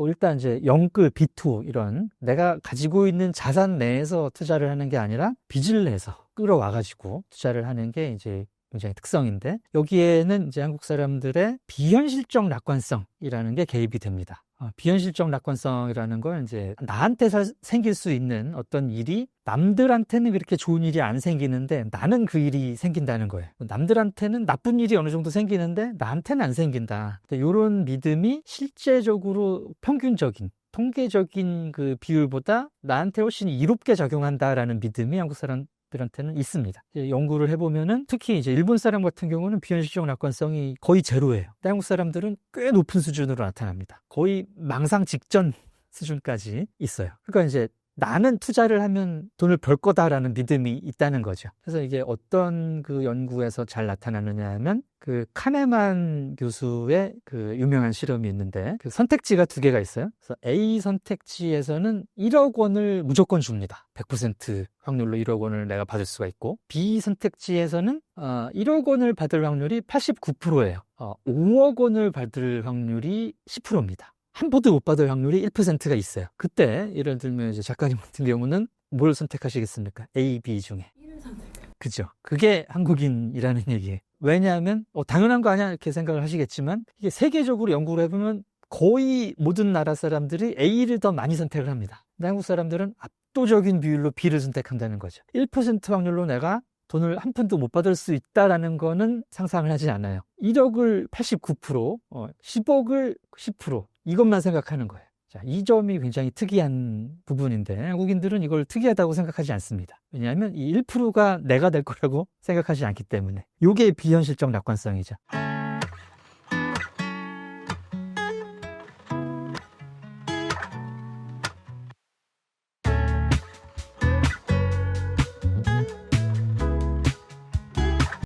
뭐 일단 이제 영끌, 비투 이런 내가 가지고 있는 자산 내에서 투자를 하는 게 아니라 빚을 내서 끌어와 가지고 투자를 하는 게 이제 굉장히 특성인데 여기에는 이제 한국 사람들의 비현실적 낙관성이라는 게 개입이 됩니다. 어, 비현실적 낙관성이라는 건 이제 나한테 사- 생길 수 있는 어떤 일이 남들한테는 그렇게 좋은 일이 안 생기는데 나는 그 일이 생긴다는 거예요. 남들한테는 나쁜 일이 어느 정도 생기는데 나한테는 안 생긴다. 이런 믿음이 실제적으로 평균적인 통계적인 그 비율보다 나한테 훨씬 이롭게 작용한다라는 믿음이 한국 사람 들한테는 있습니다. 연구를 해보면은 특히 이제 일본 사람 같은 경우는 비현실적 낙관성이 거의 제로예요. 한국 사람들은 꽤 높은 수준으로 나타납니다. 거의 망상 직전 수준까지 있어요. 그러니까 이제 나는 투자를 하면 돈을 벌 거다라는 믿음이 있다는 거죠. 그래서 이게 어떤 그 연구에서 잘 나타나느냐 하면 그 카네만 교수의 그 유명한 실험이 있는데 그 선택지가 두 개가 있어요. 그래서 A 선택지에서는 1억 원을 무조건 줍니다. 100% 확률로 1억 원을 내가 받을 수가 있고 B 선택지에서는 어, 1억 원을 받을 확률이 89%예요. 어, 5억 원을 받을 확률이 10%입니다. 한 푼도 못 받을 확률이 1%가 있어요. 그때 예를 들면 이제 작가님 같은 경우는 뭘 선택하시겠습니까? A, B 중에. 그죠. 그게 한국인이라는 얘기예요. 왜냐하면 어, 당연한 거 아니야 이렇게 생각을 하시겠지만 이게 세계적으로 연구를 해보면 거의 모든 나라 사람들이 A를 더 많이 선택을 합니다. 근데 한국 사람들은 압도적인 비율로 B를 선택한다는 거죠. 1% 확률로 내가 돈을 한 푼도 못 받을 수 있다라는 거는 상상을 하지 않아요. 1억을 89%, 어, 10억을 10% 이것만 생각하는 거예요. 자, 이 점이 굉장히 특이한 부분인데 한국인들은 이걸 특이하다고 생각하지 않습니다. 왜냐하면 이 1%가 내가 될 거라고 생각하지 않기 때문에 이게 비현실적 낙관성이죠.